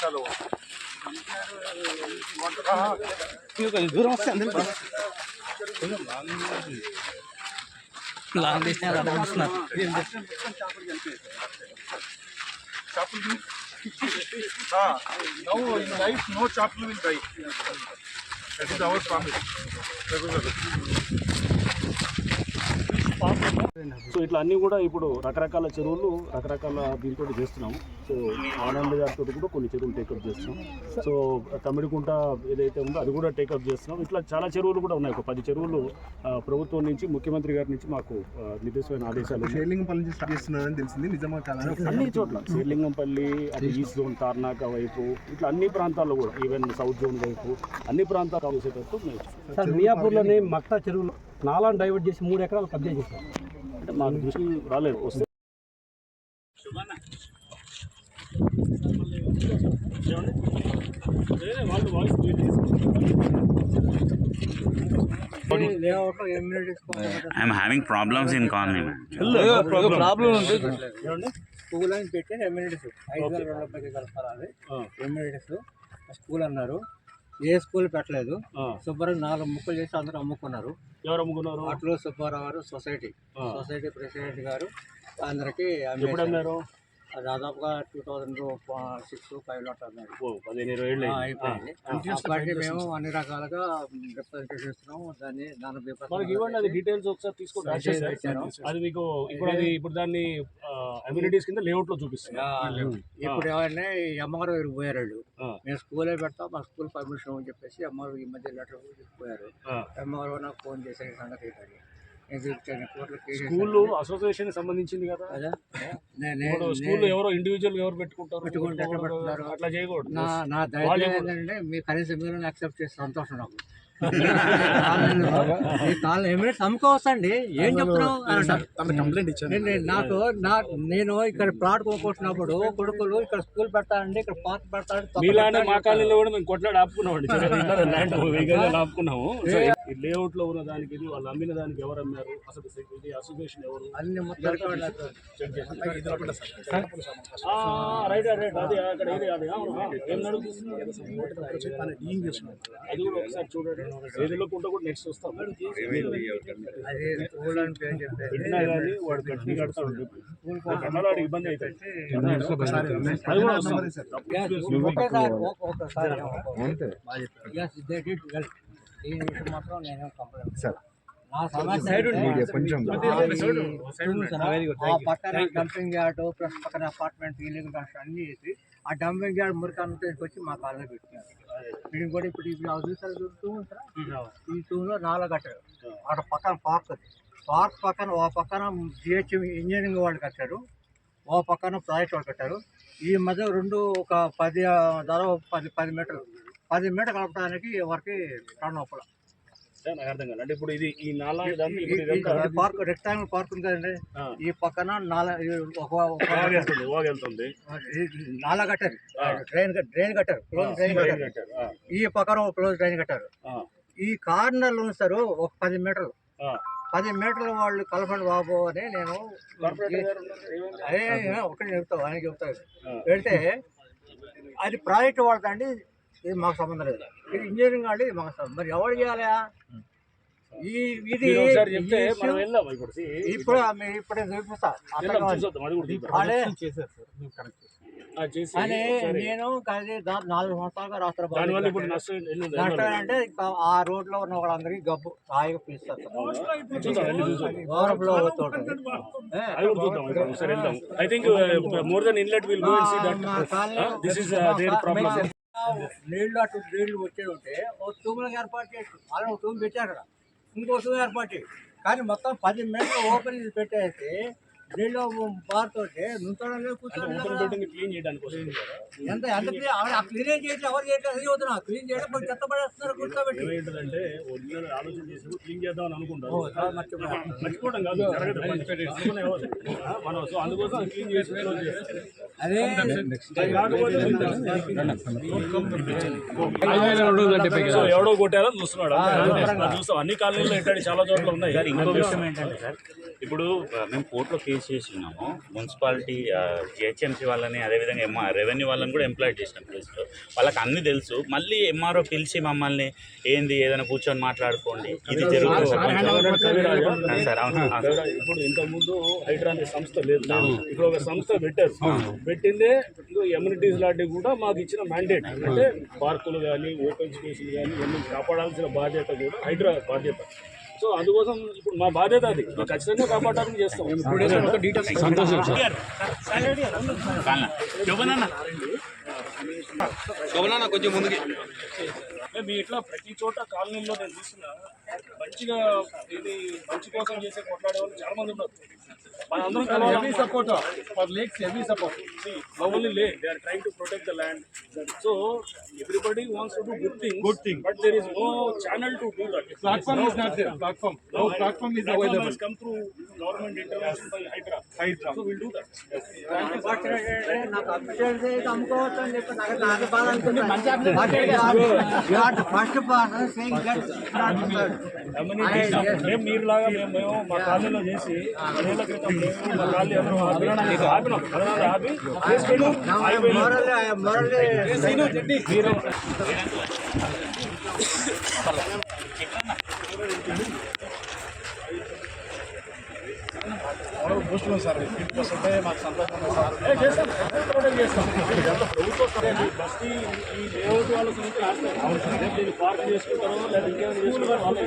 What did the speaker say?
चलो दूर मस्त अंदर लाल देश राधा मसना हाँ now in life no chapel will die that is our promise regularly so ఇట్లా అన్నీ కూడా ఇప్పుడు రకరకాల చెరువులు రకరకాల దీంతో చేస్తున్నాం సో ఆనంద్ గారితో కూడా కొన్ని చెరువులు టేకప్ చేస్తున్నాం. సో కమిడికుంట ఏదైతే ఉందో అది కూడా టేకప్ చేస్తున్నాం. ఇట్లా చాలా చెరువులు కూడా ఉన్నాయి. ఒక పది చెరువులు ప్రభుత్వం నుంచి ముఖ్యమంత్రి గారి నుంచి మాకు నిర్దేశమైన ఆదేశాలు తెలిసింది. నిజమా అన్ని చోట్ల. శ్రీలింగంపల్లి అది ఈస్ట్ జోన్ తార్నాక వైపు ఇట్లా అన్ని ప్రాంతాల్లో కూడా ఈవెన్ సౌత్ జోన్ వైపు అన్ని ప్రాంతాలు చేసేటట్టు సార్ మియాపూర్లోని మక్తా చెరువులో నాలాన్ని డైవర్ట్ చేసి మూడు ఎకరాలు కబ్జా చేశారు. అంటే మాకు దృష్టి రాలేదు. వస్తే having problems in colony, man. Problem ఉంది. స్కూల్ అని పెట్టి ఎమ్యూనిటీస్ ఐదు వేల రెండు స్థలాలు ఎమ్యూనిటీస్ స్కూల్ అన్నారు. ఏ స్కూల్ పెట్టలేదు. సుబ్బారావు నాలుగు ముక్కలు చేసి అందరూ అమ్ముకున్నారు. ఎవరు అమ్ముకున్నారు? అట్లో సుబ్బారావు గారు సొసైటీ. సొసైటీ ప్రెసిడెంట్ గారు అందరికి ఎప్పుడు అమ్మారు దాదాపుగా టూ థౌజండ్ సిక్స్ ఫైవ్లో అన్నారు. ఓ పదిహేను ఇరవై ఏళ్ళు ఆ, అయింది. అయిపోయింది. అప్పటికి మేము అన్ని రకాలుగా రిప్రజెంటేషన్ ఇస్తున్నాము దాన్ని దాని మనకి ఇవ్వండి అది డీటెయిల్స్ ఒకసారి తీసుకోండి. అది మీకు ఇప్పుడు అది ఇప్పుడు దాన్ని అమ్యూనిటీస్ కింద లేఅవుట్లో చూపిస్తుంది ఆ, ఇప్పుడు ఈ అమ్మగారు పోయారు. మేము స్కూలే పెడతాం మా స్కూల్ పర్మిషన్ అని చెప్పేసి అమ్మగారు ఈ మధ్య లెటర్ పోయారు. అమ్మగారు నాకు ఫోన్ చేసే సంగతి స్కూల్ అసోసియేషన్ సంబంధించింది కదా. స్కూల్ ఎవరో ఇండివిజువల్ ఎవరు పెట్టుకుంటారు? అట్లా చేయకూడదు. నా ధైర్యం? ఏంటంటే మీ కనీసం మీరు యాక్సెప్ట్ చేసి సంతోషం నాకు. కాళ్ళు ఎమిరేట్స్ అమ్ముకోవచ్చండి. ఏం చెప్తున్నావు. కంప్లైంట్ ఇచ్చాను. నేను- నేను- నాకు నా నేను ఇక్కడ ప్లాట్ కొనుక్కొచ్చినప్పుడు కొడుకులు ఇక్కడ స్కూల్ పెడతానండి ఇక్కడ పార్క్ పెడతానండి మీలానే మా కాలనీలో కూడా మేము కొట్లాడి ఆపుకున్నామండి ల్యాండ్ వేగంగా ఆపుకున్నాము. ఈ లేఅవుట్లో ఉన్న దానికి ఇది వాళ్ళు అమ్మిన దానికి ఎవరు అమ్మారు? అసలు ఇది అసోసియేషన్ ఎవరు? అన్ని రైట్ రైట్ అది అక్కడ ఏది అది. ఏం నడుస్తుంది? అది కూడా ఒకసారి చూడండి. ఇబ్బంది అవుతుంది మాత్రం నేను కంప్లైంట్ నా సమస్య ఏంటంటే, కొంచెం ఆ ఆ పక్కన డంపింగ్ యార్డ్ ప్లస్ పక్కన అపార్ట్మెంట్ ఇల్లు అన్ని చేసి ఆ డంపింగ్ యార్డ్ మురికి తీసుకొచ్చి మా పెట్టినారు మీరు కూడా ఇప్పుడు ఇప్పుడు అవి చూసారు టూ ఉంటుందా? ఈ టూలో నాలుగు కట్టారు. అక్కడ పక్కన పార్క్ ఉంది పార్క్ పక్కన ఓ పక్కన జిహెచ్ ఇంజనీరింగ్ వాళ్ళు కట్టారు. ఓ పక్కన ప్రాజెక్ట్ వాళ్ళు కట్టారు. ఈ మధ్య రెండు ఒక పది దాదాపు పది పది మీటర్లు. పది మీటర్ కలపడానికి ఎవరికి టర్న్ అప్పుడు నాకు అర్థం కాదు. అంటే ఇప్పుడు ఇది ఈ నాలా పార్క్ రెక్టాంగిల్ పార్క్ ఉంది కదండి. ఈ పక్కన నాల వెళ్తుంది నాలా కట్టారు. డ్రైన్ డ్రైన్ కట్టారు. క్లోజ్ డ్రైన్ కట్టారు. ఈ పక్కన ఒక క్లోజ్ డ్రైన్ కట్టారు. ఈ కార్నర్లు ఉంచారు ఒక పది మీటర్లు. పది మీటర్లు వాళ్ళు కలపండి బాబు అని నేను? అదే ఒకటి చెప్తావు ఆయన చెప్తాడు ఆ. పెడితే అది ప్రాజెక్ట్ వాళ్ళదండి. ఇది మాకు సంబంధం లేదు. ఇది ఇంజనీరింగ్ అండి ఇది మాకు సంబంధం. మరి ఎవరు చేయాలి ఈ ఇది ఇప్పుడు ఇప్పుడు చూపిస్తా. అని నేను కాదు దా- నాలుగు సంవత్సరాలుగా రాష్ట్ర నష్టం అంటే ఆ రోడ్లో ఉన్న వాళ్ళందరికీ గబ్బు హాయిగా పిలుస్తారు. గౌరవంలో వెళ్దాం. I think more then inlet will go and see that this is there problem నీళ్ళు అటు నీళ్ళు వచ్చేది ఉంటే ఓ తూములకు ఏర్పాటు చేసి వాళ్ళు ఒక తూము పెట్టారు అక్కడ ఇంకో తూము ఏర్పాటు చేసి కానీ మొత్తం పది మీటర్లు ఓపెన్ పెట్టేసి నీళ్ళు బారుతోటి నుంచోడం లేదు కూర్చోడం ఓపెన్ లేదు. బిల్డింగ్ క్లీన్ చేయడానికి కదా. ఎంత ఎంత క్లీన్ ఆ క్లీన్ చేయట్లేదు ఎవరు చేయట్లేదు అది చదువుతున్నా క్లీన్ చేయడం కొంచెం చెత్త పడేస్తున్నారు కూర్చోబెట్టి. ఏమైందంటే ఒరిజినల్ ఆలోచన చేసి క్లీన్ చేద్దాం అని అనుకుంటారు. మర్చిపోవడం కాదు మనం అందుకోసం క్లీన్ చేసి సో ఎవడో కొట్టారని చూస్తున్నాడు? చూస్తాం. అన్ని కాలనీలో ఇట్లాంటి చాలా చోట్ల ఉన్నాయి. ఇంకో విషయం ఏంటంటే సార్ ఇప్పుడు మేము కోర్టులో కేసు చేసినాము. మున్సిపాలిటీ జిహెచ్ఎంసీ వాళ్ళని అదేవిధంగా ఎంఆర్ రెవెన్యూ వాళ్ళని కూడా ఎంప్లాయ్ చేసినాం ప్లేస్లో. వాళ్ళకి అన్ని తెలుసు. మళ్ళీ ఎంఆర్ఓ పిలిచి మమ్మల్ని ఏంది ఏదైనా కూర్చొని మాట్లాడుకోండి. ఇది జరుగుతుంది సార్ అవును. ఇప్పుడు ఇంతకుముందు హైడ్రా అనే సంస్థ లేదు. ఇప్పుడు ఒక సంస్థ పెట్టారు. పెట్టిందే ఎమ్యూనిటీస్ లాంటివి కూడా మాకు ఇచ్చిన మ్యాండేట్ అంటే పార్కులు కానీ ఓపెన్ స్పేస్లు కానీ ఇవన్నీ కాపాడాల్సిన బాధ్యత కూడా హైడ్రా బాధ్యత. సో అందుకోసం ఇప్పుడు మా బాధ్యత అది. మేము ఖచ్చితంగా కాపాడాలని చేస్తాం. కానా? శోభనన్న. అంటే మీ ఇట్లా ప్రతి చోట కాలనీలో నేను చూసిన మంచిగా ఇది మంచి కోసం చేసే కొట్లాడే వాళ్ళు చాలా మంది ఉన్నారు కలవాలి heavy support. only lay they are trying to protect the land so everybody wants to do good things Good thing. but there is no channel to do that Platform is not there. Platform. No platform is Platform available. has come through government intervention by hydra Hydra. so we'll do that నాకు update చేసి అమ్ముకోవచ్చు అని చెప్పి నాకు నాకు బాధ అనుకుంటుంది first pass saying మేము మీరులాగా మేము మేము మా కాలనీలో చేసి పదేళ్ళ క్రితం మేము మా కాలనీ అందరం ఆపి ఆపినాం పదనాలు ఆపి చేసుకెళ్ళాం అయిపోయినాం మొరల్ మొరల్ మీరు పోస్టులు సార్. ఫిఫ్టీ పర్సెంట్ మాకు సంతోషంగా సార్. ఇదంతా ప్రభుత్వ. ఈ బస్తీ ఈ లేఅవుట్ వాళ్ళ గురించి రాస్తారు రేపు దీన్ని పార్క్ చేసుకుంటారో లేదా ఇంకేమైనా చేసుకుంటారో వాళ్ళ